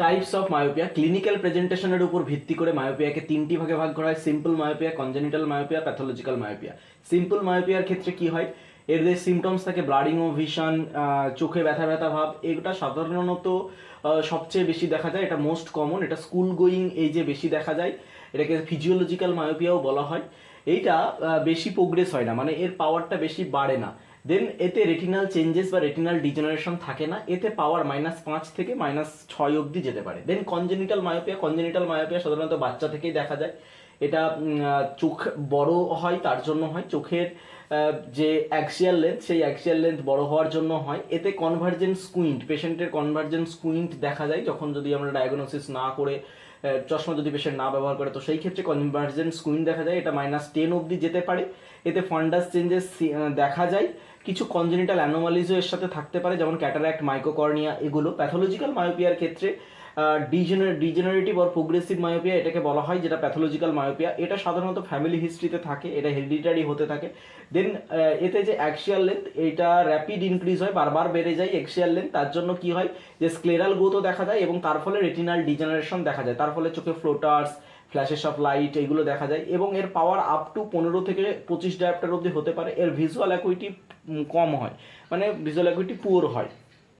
Types of myopia clinical প্রেজেন্টেশনের উপর ভিত্তি করে মায়োপিয়াকে তিনটি ভাগে ভাগ করা হয় simple myopia congenital myopia pathological myopia simple মায়োপিয়ার ক্ষেত্রে কি হয়? এর সিমটমস থাকে ব্লাডিং ও ভিশন চোখে ব্যথা ব্যথা, ভাব এটা সাধারণত সবচেয়ে বেশি দেখা যায়, এটা মোস্ট কমন এটা স্কুল গোয়িং এই যে বেশি দেখা যায়। এটাকে ফিজিওলজিক্যাল মায়োপিয়াও বলা হয়। এইটা বেশি প্রোগ্রেস হয় না মানে এর পাওয়ারটা বেশি বাড়ে না। দেন এতে রেটিনাল চেঞ্জেস বা রেটিনাল ডিজেনারেশন থাকে না। এতে পাওয়ার মাইনাস পাঁচ থেকে মাইনাস ছয় অবধি যেতে পারে। Then congenital myopia congenital myopia সাধারণত বাচ্চা থেকেই দেখা যায়। এটা চোখ বড় হয় তার জন্য হয়। চোখের যে অ্যাক্সিয়াল লেন্থ সেই অ্যাক্সিয়াল লেন্থ বড় হওয়ার জন্য হয়। এতে কনভার্জেন্ট স্কুইন্ট পেশেন্টের কনভার্জেন্ট স্কুইন্ট দেখা যায় যখন যদি আমরা ডায়াগনোসিস না করে চশমা যদি পেশেন্ট না ব্যবহার করে, তো সেই ক্ষেত্রে কনভার্জেন্ট স্কুইন দেখা যায়। এটা মাইনাস টেন অবধি যেতে পারে। এতে ফান্ডাস চেঞ্জেস দেখা যায়। কিছু কনজেনিটাল অ্যানোমালিজও এর সাথে থাকতে পারে, যেমন ক্যাটারাক্ট মাইকোকর্নিয়া এগুলো। প্যাথোলজিক্যাল মায়োপিয়ার ক্ষেত্রে ডিজেনারেটিভ অর প্রোগ্রেসিভ মায়োপিয়া এটাকে বলা হয়, যেটা প্যাথোলজিক্যাল মায়োপিয়া এটা সাধারণত ফ্যামিলি হিস্ট্রিতে থাকে, এটা হেরিডিটারি হতে থাকে। দেন এতে যে অ্যাক্সিয়াল লেন্থ এটা র্যাপিড ইনক্রিজ হয়, বারবার বেড়ে যায় অ্যাক্সিয়াল লেন্থ তার জন্য কি হয় যে স্ক্লেরাল গ্রোথও দেখা যায় এবং তার ফলে রেটিনাল ডিজেনারেশন দেখা যায়। তার ফলে চোখে ফ্লোটার্স ফ্ল্যাশেস অফ লাইট এগুলো দেখা যায় এবং এর পাওয়ার আপ টু পনেরো থেকে পঁচিশ ডায়াপ্টার অবধি হতে পারে। এর ভিজুয়াল অ্যাকুইটি কম হয়। মানে ভিজুয়াল অ্যাকুইটি পুয়ার হয়।